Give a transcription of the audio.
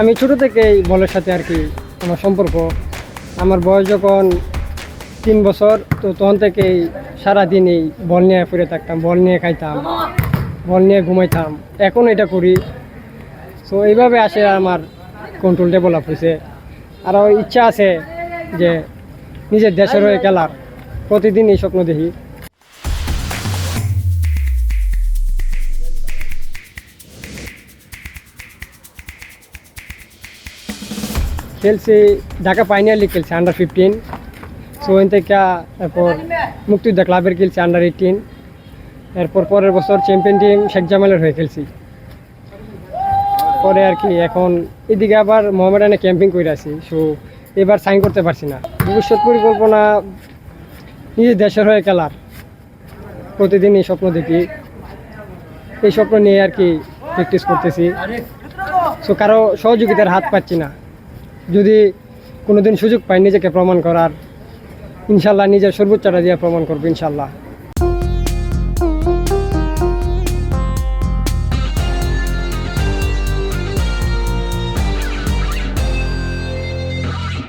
আমি ছোট থেকেই বলের সাথে আর কি আমার সম্পর্ক। আমার বয়স যখন তিন বছর, তো তখন থেকেই সারাদিন এই বল নিয়ে ফিরে থাকতাম, বল নিয়ে খাইতাম, বল নিয়ে ঘুমাইতাম। এখন এটা করি। সো এইভাবে আসে আমার কন্ট্রোল ডেভেলপ হয়েছে আরও ইচ্ছা আছে যে নিজের দেশের হয়ে খেলার। এই স্বপ্ন দেখি। খেলছি ঢাকা পাইনিয়ার লিগ খেলছি আন্ডার ফিফটিন সো ওখান থেকে তারপর মুক্তিযোদ্ধা ক্লাবের খেলছি আন্ডার এইটিন এরপর পরের বছর চ্যাম্পিয়ন টিম শেখ জামালের হয়ে খেলছি। পরে আর কি, এখন এদিকে আবার মোহামেডানে ক্যাম্পিং করে আছি সো এবার সাইন করতে পারছি না। ভবিষ্যৎ পরিকল্পনা নিজের দেশের হয়ে খেলার। প্রতিদিন এই স্বপ্ন দেখি। এই স্বপ্ন নিয়ে আর কি প্র্যাকটিস করতেছি। সো কারও সহযোগিতার হাত পাচ্ছি না। যদি কোনোদিন সুযোগ পাই নিজেকে প্রমাণ করার ইনশাল্লাহ নিজের সর্বোচ্চটা দিয়ে প্রমাণ করব ইনশাল্লাহ।